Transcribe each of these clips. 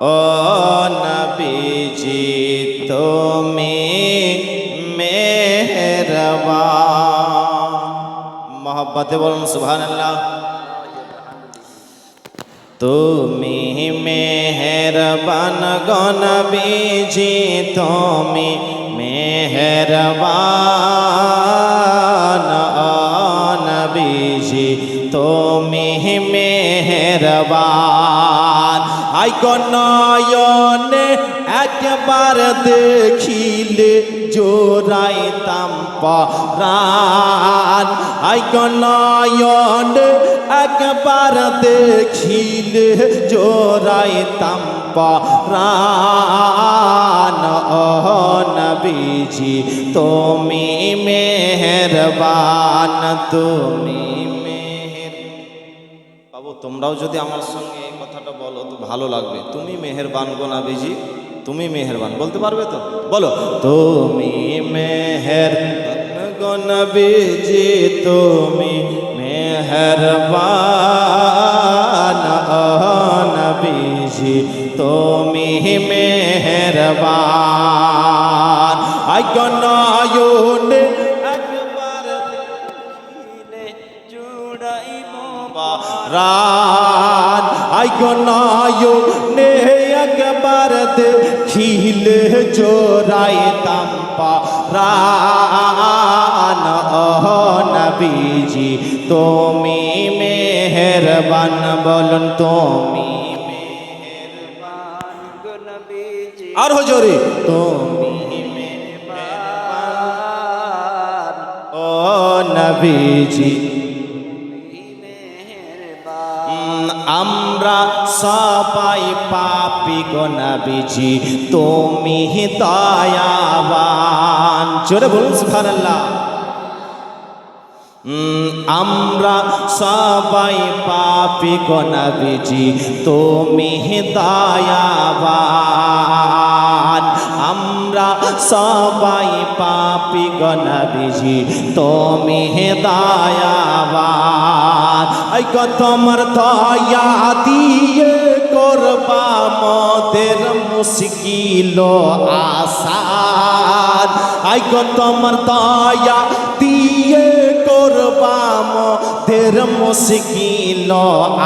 ও নবীজি তুমি মেহরবান। মোহব্বতে বলুন সুবহানাল্লাহ। তুমি মেহরবান গনবীজি তুমি মেহরবান। নয়নে একবার দেখিলে জোড়াইতাম পারান আই নয়নে একবার দেখিলে জোড়াইতাম পারান নবীজি, তুমি মেহরবান, তুমি তোমরাও যদি আমার সঙ্গে এই কথাটা বলো, তো ভালো লাগবে। তুমি মেহেরবান গো নাবিজি, তুমি মেহেরবান, বলতে পারবে তো? বলো, তুমি মেহের গো নবীজি, তুমি মেহেরবান ও নবীজি, তুমি মেহেরবান। আইগনায়নে একবার আইগনায়নে একবার দেখিলে জোড়াইতাম পারান নবীজি তুমি মেহেরবান বলুন তুমি আর হজরে তুমি মেহেরবান। ও নবীজি সবাই পাপি গো নবীজি তুমি দয়াবান। জোরে বলুন সুবহানাল্লাহ। উম, আমরা সবাই পাপি গো নবীজি তুমি দয়াবান। আমরা সবাই পাপি গো নবীজি তুমি দয়াবান। আই গো তোমার দয়া দিয়ে মদের মুশকিল আসান আই গো তোমার দয়া দিয়ে করবা মদের মুশকিল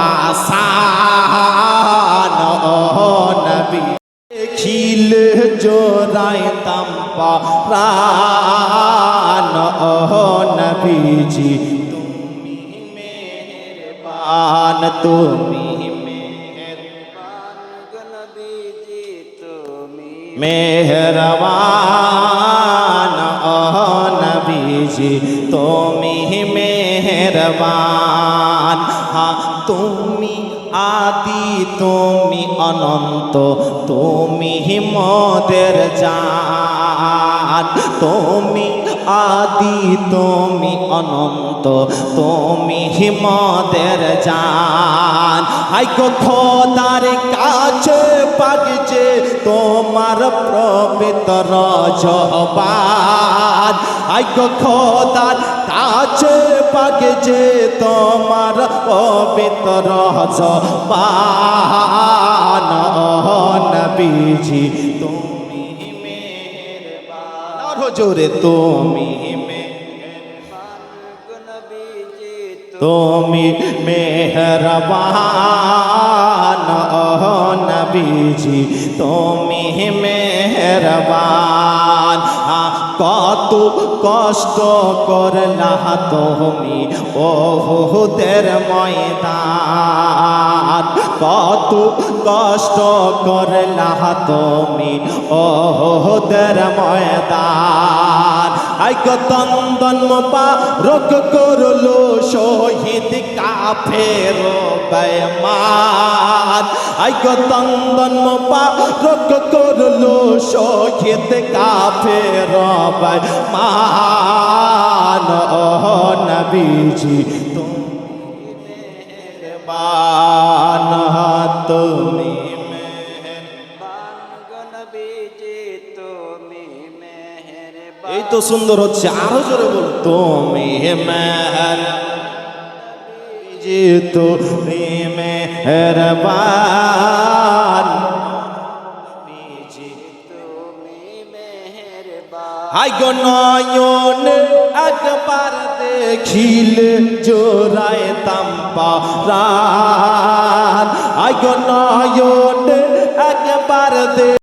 আসান ও নবী খিল জোড়াইতাম পারান ও নবীজি, তুমি মেহরবান, তুমি মেহরবান নবীজি, তুমি মেহরবান। হ্যাঁ তুমি আদি, তুমি অনন্ত, তুমি মদের জান। তুমি আদি, তুমি অনন্ত, তুমি মদের জান। আই খোদার কাছে পাগছে তোমার প্রবিতর জবান গো খোদার কাছে পাগছে তোমার পবিত্র জবান ও নবীজি, তুমি মেহেরবান। জোরে, তুমি তুমি মেহরবান। নবীজি কত কষ্ট করলা তুমি। বহুদের ময়দান। কত কষ্ট করলা তুমি বহুদের ময়দান। আই তন্দন মোপা রক করল। শহীদ কাফের বেমান আই তন্দন রোগ করল শহীদ কাফের বেমান ও নবীজি, তুমি এই তো সুন্দর হচ্ছে, আরও জোরে বল, তুমি মেহর তুমি মেহরবান হাই গো নয়ন একবার দেখিল জোড়ায় তাম্পা রাত হাই গো নয়ন একবার